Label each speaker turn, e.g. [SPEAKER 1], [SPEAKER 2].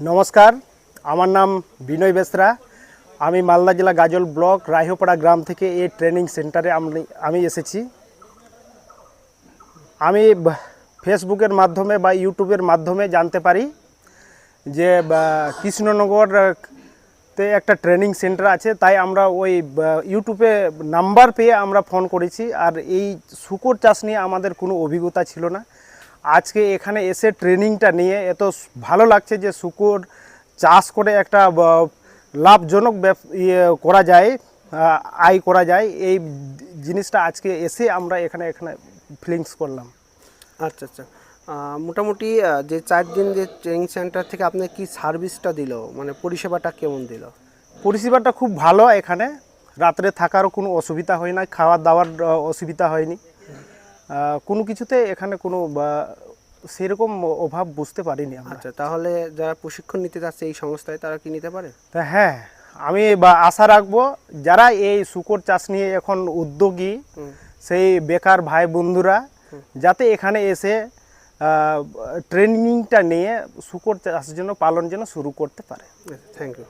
[SPEAKER 1] নমস্কার, আমার নাম বিনয় বেসরা। আমি মালদা জেলা গাজল ব্লক রাইহপাড়া গ্রাম থেকে এই ট্রেনিং সেন্টারে আমি আমি এসেছি। আমি ফেসবুকের মাধ্যমে বা ইউটিউবের মাধ্যমে জানতে পারি যে কৃষ্ণনগর তে একটা ট্রেনিং সেন্টার আছে, তাই আমরা ওই ইউটিউবে নাম্বার পেয়ে আমরা ফোন করেছি। আর এই শুকর চাষ নিয়ে আমাদের কোনো অভিজ্ঞতা ছিল না। আজকে এখানে এসে ট্রেনিংটা নিয়ে এত ভালো লাগছে যে শুকর চাষ করে একটা লাভজনক ইয়ে করা যায় আয় করা যায়। এই জিনিসটা আজকে এসে আমরা এখানে এখানে ফিলিংস করলাম।
[SPEAKER 2] আচ্ছা আচ্ছা। মোটামুটি যে চার দিন যে ট্রেনিং সেন্টার থেকে আপনার কি সার্ভিসটা দিল? মানে পরিষেবাটা কেমন দিল?
[SPEAKER 1] পরিষেবাটা খুব ভালো এখানে। রাত্রে থাকারও কোনো অসুবিধা হয় না খাওয়া দাওয়ার অসুবিধা হয়নি। কোনো কিছুতে এখানে কোনো সেরকম অভাব বুঝতে পারিনি আমরা।
[SPEAKER 2] আচ্ছা তাহলে যারা প্রশিক্ষণ নিতে যাচ্ছে এই সংস্থায় তারা কি নিতে পারে?
[SPEAKER 1] তা হ্যাঁ আমি বা আশা রাখব যারা এই শুকর চাষ নিয়ে এখন উদ্যোগী সেই বেকার ভাই বন্ধুরা যাতে এখানে এসে ট্রেনিংটা নিয়ে শুকর চাষের জন্য পালন যেন শুরু করতে পারে।
[SPEAKER 2] Thank you